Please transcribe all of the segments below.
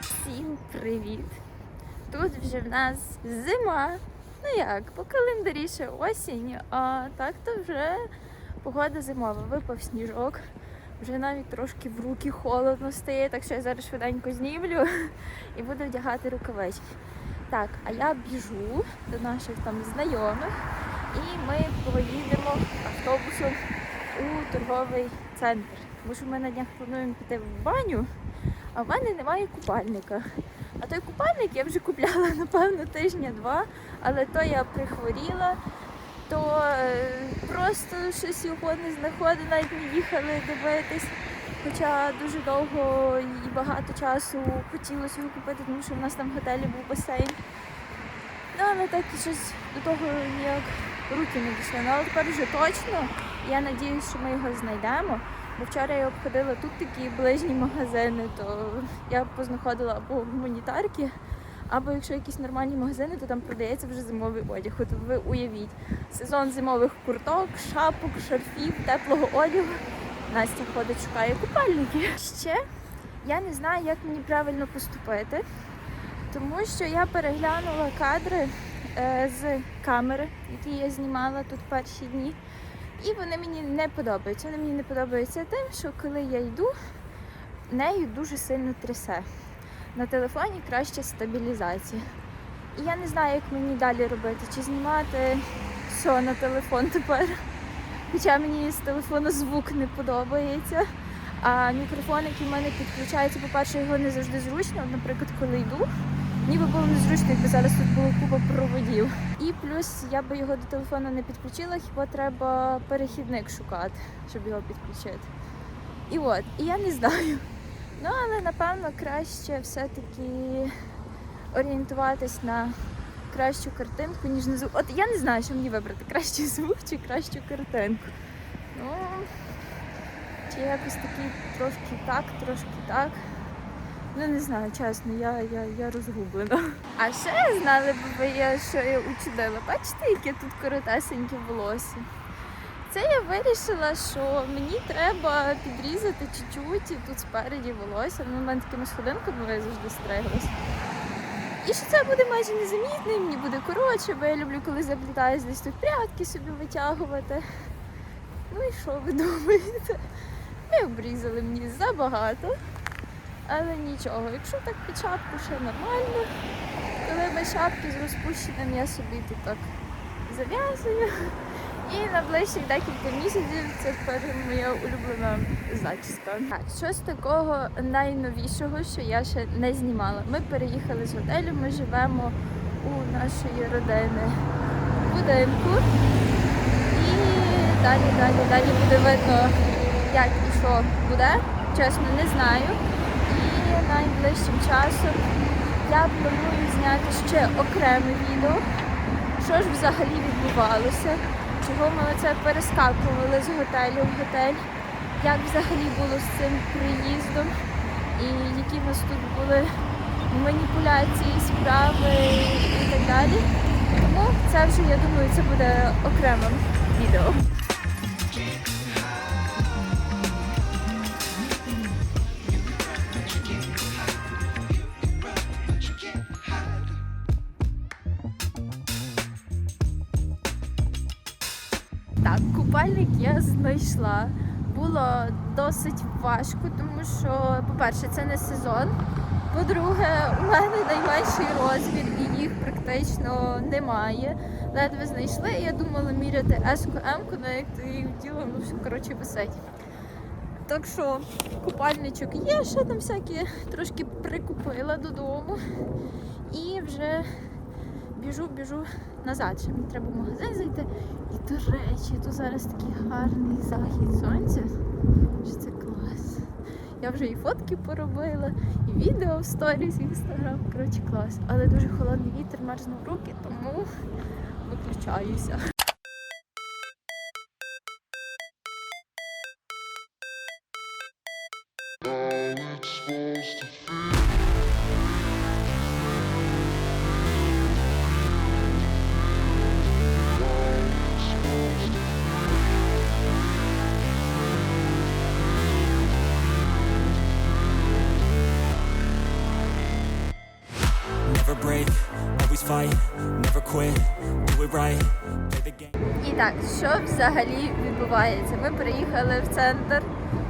Всім привіт! Тут вже в нас зима. Ну як, по календарі ще осінь, а так то вже погода зимова, випав сніжок. Вже навіть трошки в руки холодно стає, так що я зараз швиденько знімлю і буду вдягати рукавички. Так, а я біжу до наших там знайомих і ми поїдемо автобусом у торговий центр. Тому що ми на днях плануємо піти в баню, а в мене немає купальника. А той купальник я вже купляла, напевно, тижня-два, але то я прихворіла, то е, просто щось його не знаходила, навіть не їхали дивитись. Хоча дуже довго і багато часу хотілося його купити, тому що в нас там в готелі був басейн. Ну, але так і щось до того ніяк руки не дійшли. Ну, але тепер вже точно. Я надіюсь, що ми його знайдемо. Бо вчора я обходила тут такі ближні магазини, то я познаходила або гуманітарки, або якщо якісь нормальні магазини, то там продається вже зимовий одяг. От ви уявіть, сезон зимових курток, шапок, шарфів, теплого одягу. Настя ходить, шукає купальники. Ще я не знаю, як мені правильно поступити, тому що я переглянула кадри е, з камери, які я знімала тут перші дні. І вони мені не подобаються. Вони мені не подобаються тим, що коли я йду, нею дуже сильно трясе. На телефоні краще стабілізація. І я не знаю, як мені далі робити, чи знімати все на телефон тепер. Хоча мені з телефону звук не подобається. А мікрофон, який в мене підключається, по-перше, його не завжди зручно. Наприклад, коли йду, ніби було незручно, якби зараз тут було купа проводів. І плюс я би його до телефону не підключила, хіба треба перехідник шукати, щоб його підключити. І от, і я не знаю. Ну, але напевно краще все-таки орієнтуватись на кращу картинку, ніж на звук. От я не знаю, що мені вибрати, кращий звук чи кращу картинку. Ну, чи якось такий трошки так, трошки так. Ну не знаю, чесно, я, я, я розгублена. А ще знали б ви, я, що я учудила. Бачите, яке тут коротесеньке волосся? Це я вирішила, що мені треба підрізати чуть-чуть і тут спереді волосся. Ну, в мене такими сходинками завжди стриглась. І що це буде майже незамітно, мені буде коротше, бо я люблю, коли заплітаюсь десь тут прядки собі витягувати. Ну і що ви думаєте? Ми обрізали мені забагато. Але нічого, якщо так під шапку ще нормально, коли без шапки з розпущеним я собі тут так зав'язую. І на ближчих декілька місяців це тепер моя улюблена зачіска. Так, що з такого найновішого, що я ще не знімала. Ми переїхали з готелю, ми живемо у нашої родини в будинку. І далі, далі, далі буде видно, як і що буде. Чесно, не знаю. І найближчим часом. Я планую зняти ще окреме відео, що ж взагалі відбувалося, чого ми оце перескакували з готелю в готель, як взагалі було з цим приїздом, і які в нас тут були маніпуляції, справи і так далі. Тому це вже, я думаю, це буде окремим відео. Так, купальник я знайшла. Було досить важко, тому що, по-перше, це не сезон. По-друге, у мене найменший розмір і їх практично немає. Ледве знайшли, і я думала міряти S-ку, М-ку, на як ти діло, ну все, коротше, висить. Так що купальничок є, ще там всякі трошки прикупила додому. І вже біжу, біжу назад. Ще мені треба в магазин зайти. І до речі, тут зараз такий гарний захід сонця. Що це клас. Я вже і фотки поробила, і відео в сторіс, в інстаграм. Коротше, клас. Але дуже холодний вітер, мерзнув руки, тому виключаюся. Never break, fight, never quit, do. І так, що взагалі відбувається? Ми приїхали в центр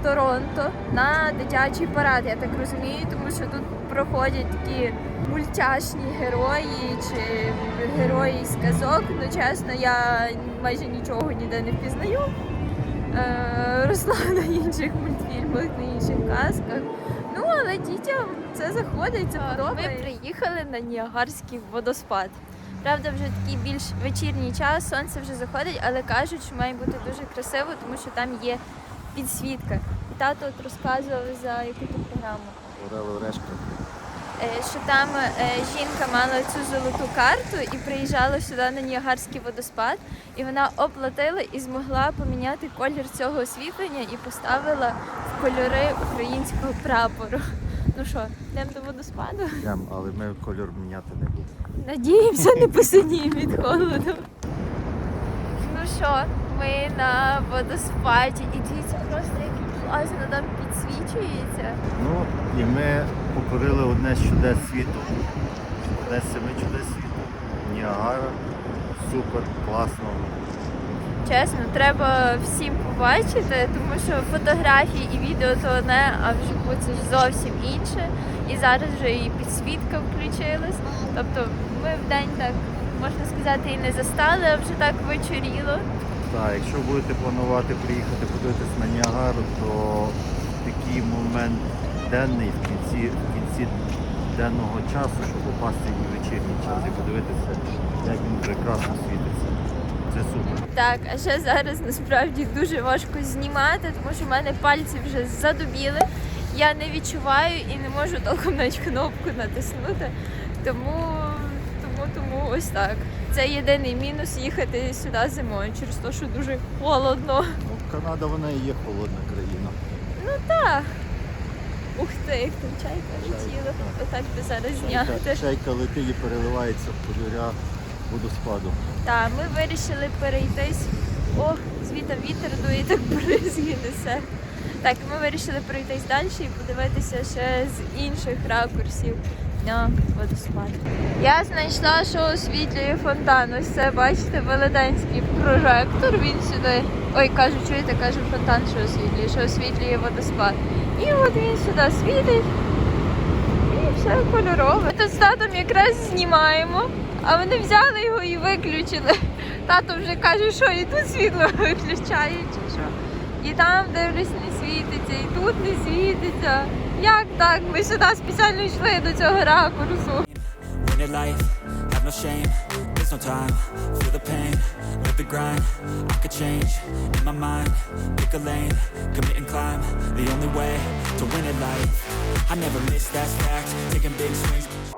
Торонто на дитячий парад, я так розумію, тому що тут проходять такі мультяшні герої чи герої з казок. Ну, чесно, я майже нічого ніде не впізнаю. Е, росла на інших мультфільмах, на інших казках. Це заходить, це подобається. Ми приїхали на Ніагарський водоспад. Правда, вже такий більш вечірній час, сонце вже заходить, але кажуть, що має бути дуже красиво, тому що там є підсвітка. І тато от розказував за яку ту програму. Орел Орешка. Е, Що там е, жінка мала цю золоту карту і приїжджала сюди на Ніагарський водоспад, і вона оплатила і змогла поміняти колір цього освітлення і поставила в кольори українського прапору. Ну що, йдемо до водоспаду? Йдем, але ми кольор міняти не будемо. Надіємося, не посиніємо від холоду. Ну що, ми на водоспаді і дивіться просто як класно там підсвічується. Ну і ми покорили одне з чудес світу. Одне з семи чудес світу. Ніагара. Супер, класно. Чесно, треба всім побачити, тому що фотографії і відео то одне, а вживу це ж зовсім інше. І зараз вже і підсвітка включилась. Тобто ми в день так можна сказати і не застали, а вже так вечоріло. Так, якщо будете планувати приїхати подивитись на Ніагару, то такий момент денний в кінці, в кінці денного часу, щоб попасти в вечірній час і подивитися, як він прекрасно світиться. Так, а ще зараз насправді дуже важко знімати, тому що в мене пальці вже задубіли. Я не відчуваю і не можу толком навіть кнопку натиснути. Тому, тому, тому ось так. Це єдиний мінус їхати сюди зимою через те, що дуже холодно. Ну, Канада вона і є холодна країна. Ну так. Ух ти, як там чайка летіла. Отак би зараз Чайка, зняти. чайка летить і переливається в кольоря водоспаду. Так, ми вирішили перейтись. Ох, звідти вітер дує, так бризги несе. Так, ми вирішили пройтись далі і подивитися ще з інших ракурсів на водоспад. Я знайшла, що освітлює фонтан. Ось це, бачите, велетенський прожектор. Він сюди. Ой, кажу, чуєте, кажу, фонтан, що освітлює, що освітлює водоспад. І от він сюди світить. І все кольорове. Ми тут з татом якраз знімаємо, а вони взяли його і виключили. Тато вже каже, що і тут світло виключають, чи що. І там дивлюсь, не світиться, і тут не світиться. Як так? Ми сюди спеціально йшли до цього ракурсу. I never miss, that's fact, taking big swings,